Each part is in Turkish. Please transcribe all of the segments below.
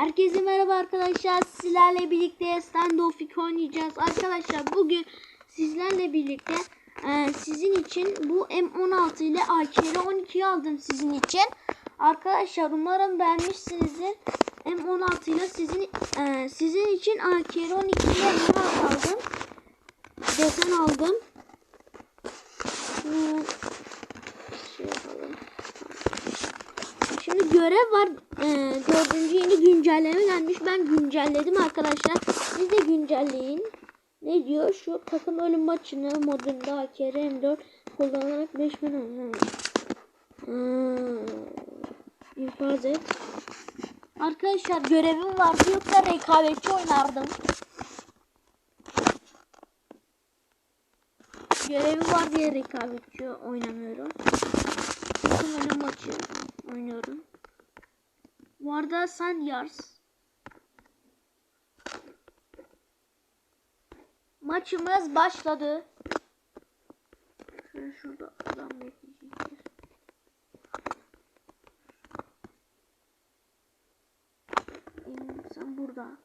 Herkese merhaba arkadaşlar. Sizlerle birlikte standoff 2 oynayacağız. Arkadaşlar bugün sizlerle birlikte e, sizin için bu M16 ile AKR12'yi aldım sizin için. Arkadaşlar umarım beğenmişsinizdir. M16 ile sizin e, sizin için AKR12 ile M16 aldım. Desen aldım. Şunu şey yapalım. Şimdi görev var. Ee, dördüncü yeni güncelleme gelmiş. Ben güncelledim arkadaşlar. Siz de güncelleyin. Ne diyor? Şu takım ölüm maçını modunda AKR M4 kullanarak 5 bin hmm. İnfaz et. Arkadaşlar görevim vardı yoksa rekabetçi oynardım. Görevim var diye rekabetçi oynamıyorum. Ölüm maçı oynuyorum. Bu arada sen yars. Maçımız başladı. Şöyle şurada adam bekleyeceğiz. Sen burada.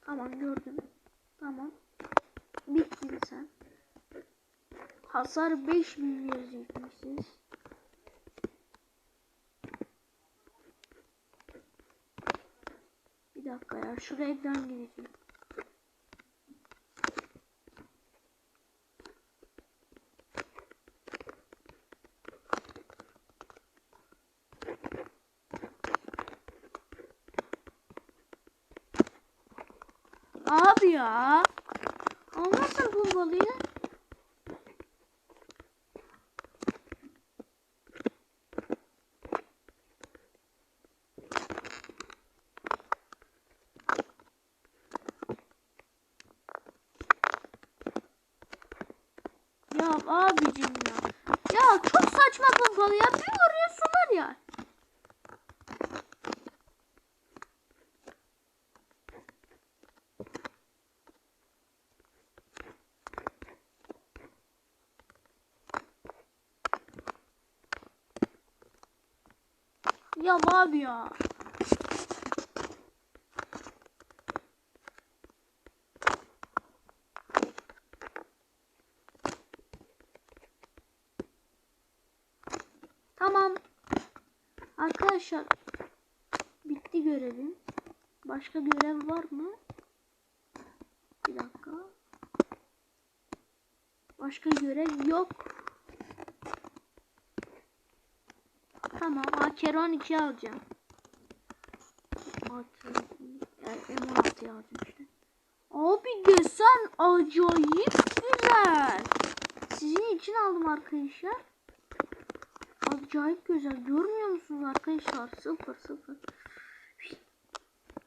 Tamam gördüm. Tamam. Bittin sen. Hasar 5000 yazacakmışsınız. Bir dakika ya şuraya ekran gideceğim. Abi ya. Olmazsa bombalıyı. Ya abicim ya. Ya çok saçma pompalı ya. Bir vuruyorsun var ya. Ya abi ya. Tamam. Arkadaşlar bitti görevim. Başka görev var mı? Bir dakika. Başka görev yok. Tamam. AKR 12 alacağım. AKR M16 alacağım işte. Abi desen acayip güzel. Sizin için aldım arkadaşlar. Acayip güzel. Görmüyor musunuz arkadaşlar? Sıfır sıfır.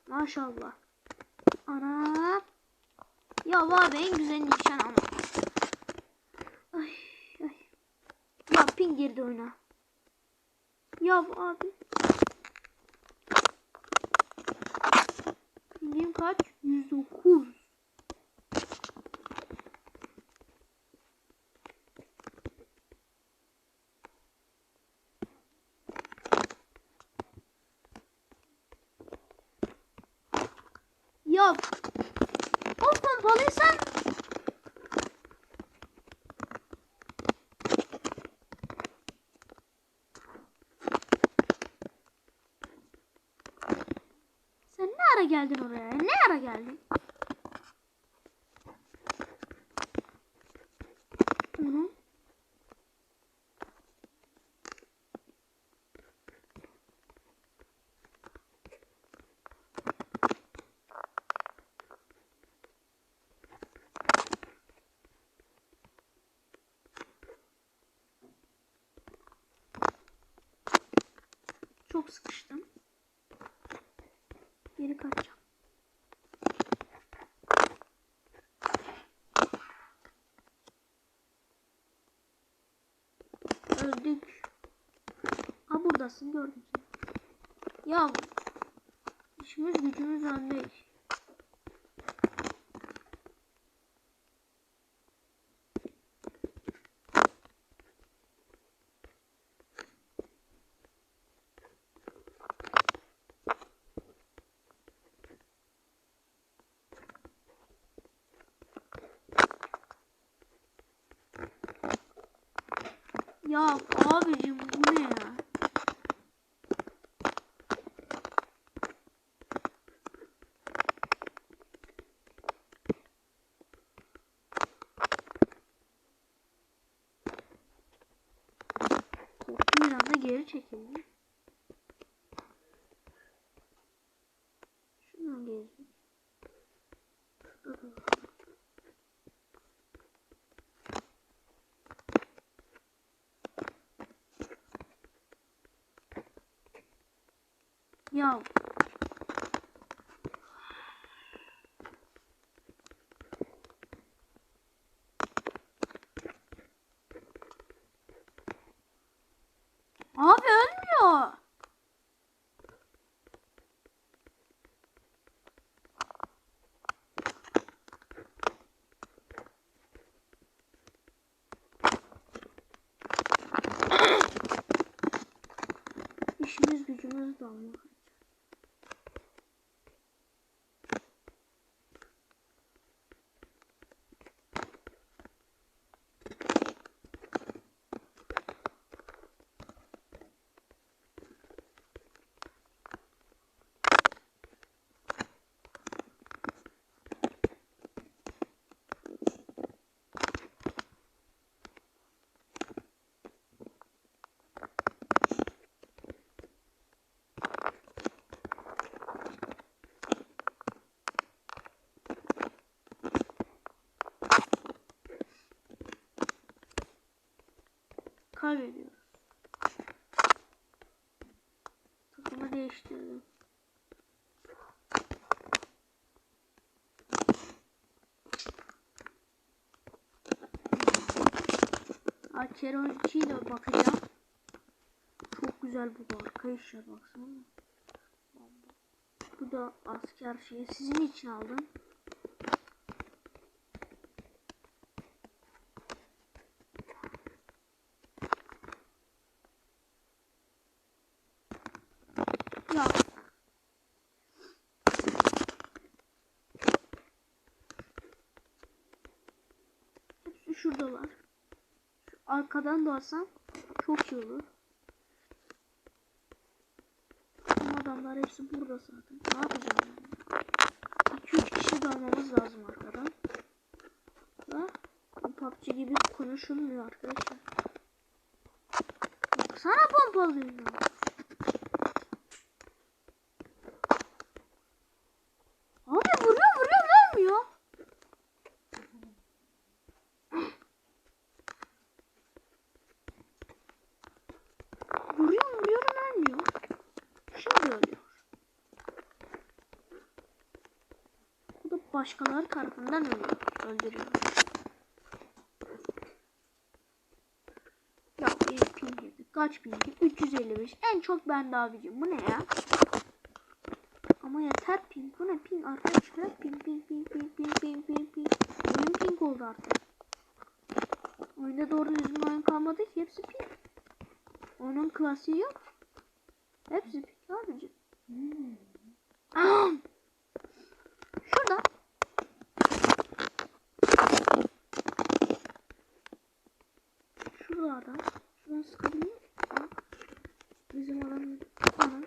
Maşallah. Ana. Ya var en güzel nişan ama. Ay, ay. Ya ping girdi oyuna. Ya abi. Pingim kaç? 109. Ya o pompalıysan Sen ne ara geldin oraya? Ne ara geldin? Onu. Çok sıkıştım. Geri kaçacağım. Öldük. Ha buradasın gördüm. Ya işimiz gücümüz önde. Ya abicim bu ne ya? Korktum biraz da geri çekildi. Şuradan gezdik. Şurada da var. Ya Abi ölmüyor. İşimiz gücümüz de olmuyor. Kaybediyoruz. Takımı değiştirdim. Açer 12 ile bakacağım. Çok güzel bu da arkadaşlar baksana. Bu da asker şeyi sizin için aldım. Ya. Hepsi şuradalar. Şu arkadan da alsam çok iyi olur. Ama adamlar hepsi burada zaten. Ne yapacağım yani? 2-3 kişi de almamız lazım arkadan. Da bu PUBG gibi konuşulmuyor arkadaşlar. Baksana pompalıyım ya. Başkaları tarafından. Öldürüyor. Ya bir ping yedi. Kaç ping? 355. En çok bende abicim. Bu ne ya? Ama yeter ping. Bu ne ping arkadaşlar? Ping ping ping ping ping ping ping ping. Oyun ping oldu artık. Oyunda doğru düzgün oyun kalmadı ki. Hepsi ping. Onun klasiği yok. Hepsi ping abici. Hmm. Şurada. Şurada adam. Şuradan sıkabiliyor? Aa, Bizim adam. Ana.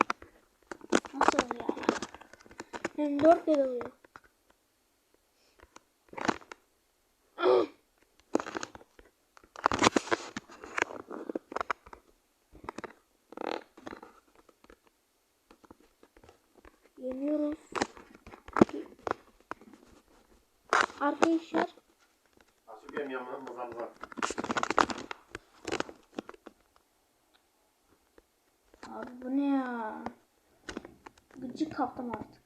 Nasıl ya? 24 lira oluyor. Abi bu ne ya? Gıcık kaptım artık.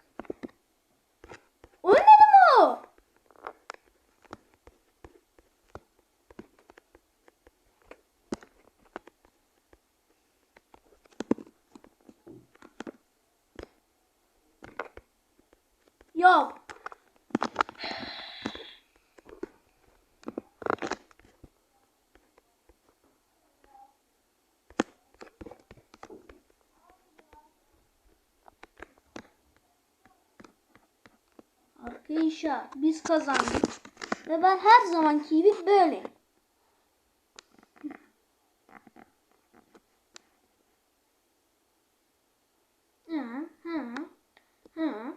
inşa biz kazandık. Ve ben her zamanki gibi böyle. Hı hı hı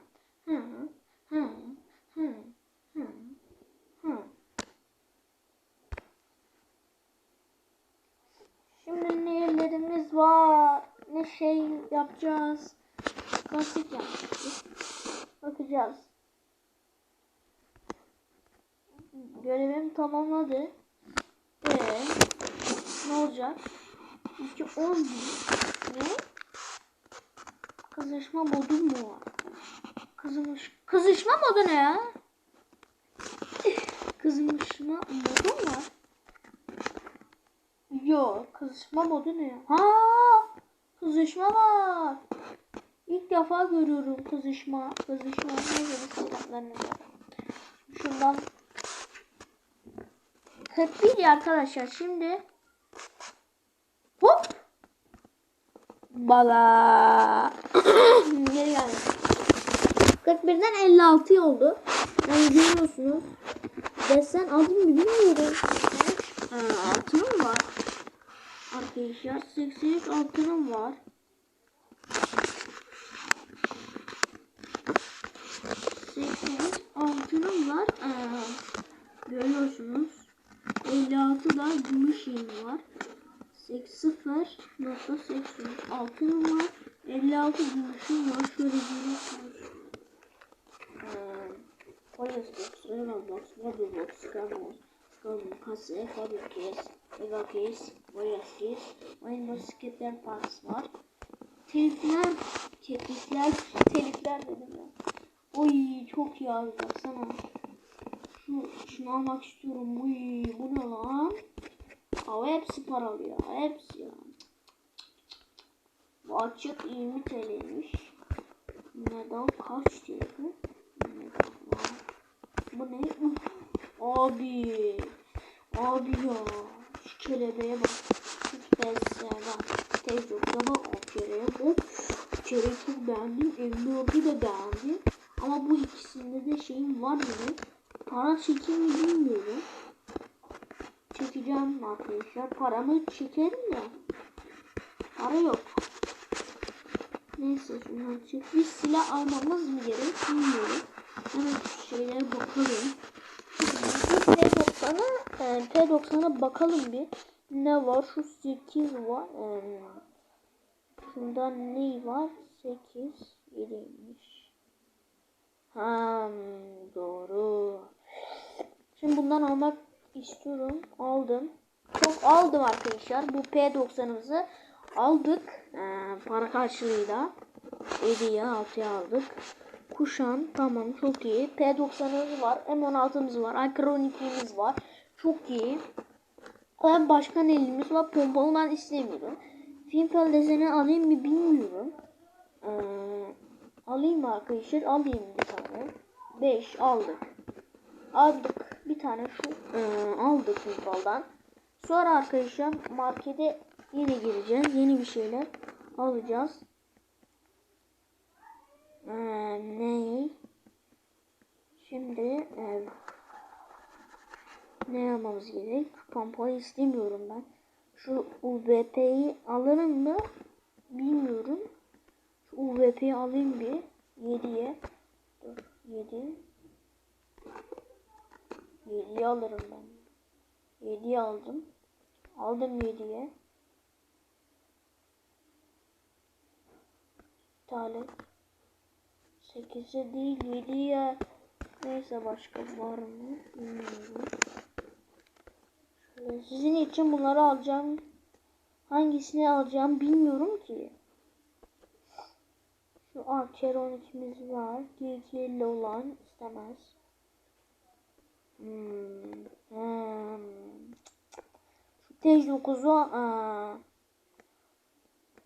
var? Ne şey yapacağız? Klasik yapacağız. Bakacağız. Görevim tamamladı. Ee, ne olacak? On bin. Ne? Kızışma modu mu var? Kızmış, kızışma modu ne ya? Kızmışma modu mu var? Yok, kızışma modu ne ya? Ha, kızışma var. İlk defa görüyorum kızışma. Kızışma ne gibi silahlarını. Şundan 41 ya arkadaşlar. Şimdi hop. Bala. Geri geldi 41'den 56 oldu. Yani görüyorsunuz. Desen aldım mı bilmiyorum. Aa, altınım var. Arkadaşlar 83 altınım var. 83 altınım var. Aa, görüyorsunuz 56 da gümüş yeni var 0.83 altınım var 56 gümüşüm var şöyle görüyorsunuz Firebox, Roblox, Roblox, Scrabble, Scrabble, Kase, Fabricase, Evacase, Voyascase, Windows Skater Pass var. Telifler, teklifler, telifler dedim ya. Oy çok iyi abi baksana. Şu, şunu almak istiyorum. Uy bu ne lan? Abi hepsi paralı ya. Hepsi ya. Bu açık 20 TL'ymiş. Medal kaç TL? Medal var. Bu ne? Abi. Abi ya. Şu kelebeğe bak. Şu tezse bak. Tez yoksa bak o kereye bak. Bu kereyi çok beğendim. M4'ü de beğendim. Ama bu ikisinde de şeyim var benim. Para çekeyim mi bilmiyorum. Çekeceğim arkadaşlar. Paramı çekerim de. Para yok. Neyse şundan çık. Bir silah almamız mı gerek bilmiyorum. Hemen şu şeylere bakalım. Bu P90'a e, P90'a bakalım bir. Ne var? Şu 8 var. E, şundan ne var? 8 7'ymiş. Ha doğru. Şimdi bundan almak istiyorum. Aldım. Çok aldım arkadaşlar. Bu P90'ımızı aldık. Ee, para karşılığıyla. 7'ye 6'ya aldık. Kuşan tamam çok iyi. P90'ımız var. M16'mız var. Ankara 12'miz var. Çok iyi. Ben başka elimiz var. Pompalı ben istemiyorum. Film deseni alayım mı bilmiyorum. Ee, alayım mı arkadaşlar? Alayım bir tane. 5 aldık. Aldık. Bir tane şu ee, aldık Finfal'dan. Sonra arkadaşlar markete yine gireceğiz. Yeni bir şeyler alacağız. Ee, ne? Şimdi e, ne yapmamız gerek? Şu pompayı istemiyorum ben. Şu UVP'yi alırım mı? Bilmiyorum. Şu UVP'yi alayım bir. 7'ye. Dur. 7. 7'yi alırım ben. 7'yi aldım. Aldım 7'ye. tane 8'e değil 7'ye neyse başka var mı bilmiyorum. Şöyle sizin için bunları alacağım. Hangisini alacağım bilmiyorum ki. Şu Archer 12'miz var. GG'li olan istemez. Hmm. Hmm. Şu T9'u aa,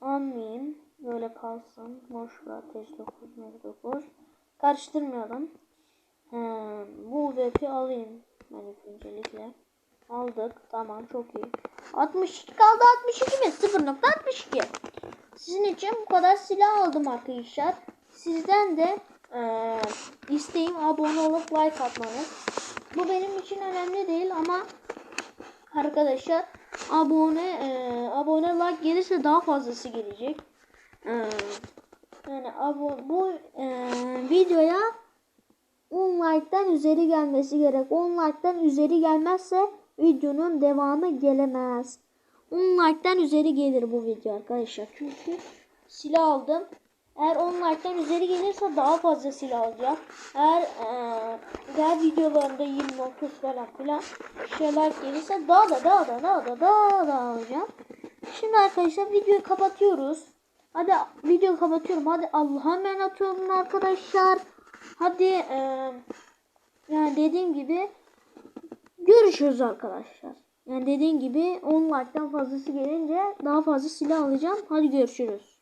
almayayım. Böyle kalsın. Boş ver. T9, M9. Karıştırmayalım. Hmm. Bu VP alayım. Ben ilk öncelikle. Aldık. Tamam çok iyi. 62 kaldı 62 mi? 0.62. Sizin için bu kadar silah aldım arkadaşlar. Sizden de e, isteğim abone olup like atmanız. Bu benim için önemli değil ama arkadaşlar abone e, abone like gelirse daha fazlası gelecek. E, yani abo bu e, videoya 10 like'tan üzeri gelmesi gerek. 10 like'tan üzeri gelmezse videonun devamı gelemez. 10 like'tan üzeri gelir bu video arkadaşlar. Çünkü silah aldım. Eğer 10 like'tan üzeri gelirse daha fazla silah alacağım. Eğer eee diğer videolarında 20 30 falan filan şeyler gelirse daha da daha da daha da daha da alacağım. Şimdi arkadaşlar videoyu kapatıyoruz. Hadi videoyu kapatıyorum. Hadi Allah'a emanet olun arkadaşlar. Hadi eee yani dediğim gibi görüşürüz arkadaşlar. Yani dediğim gibi 10 like'tan fazlası gelince daha fazla silah alacağım. Hadi görüşürüz.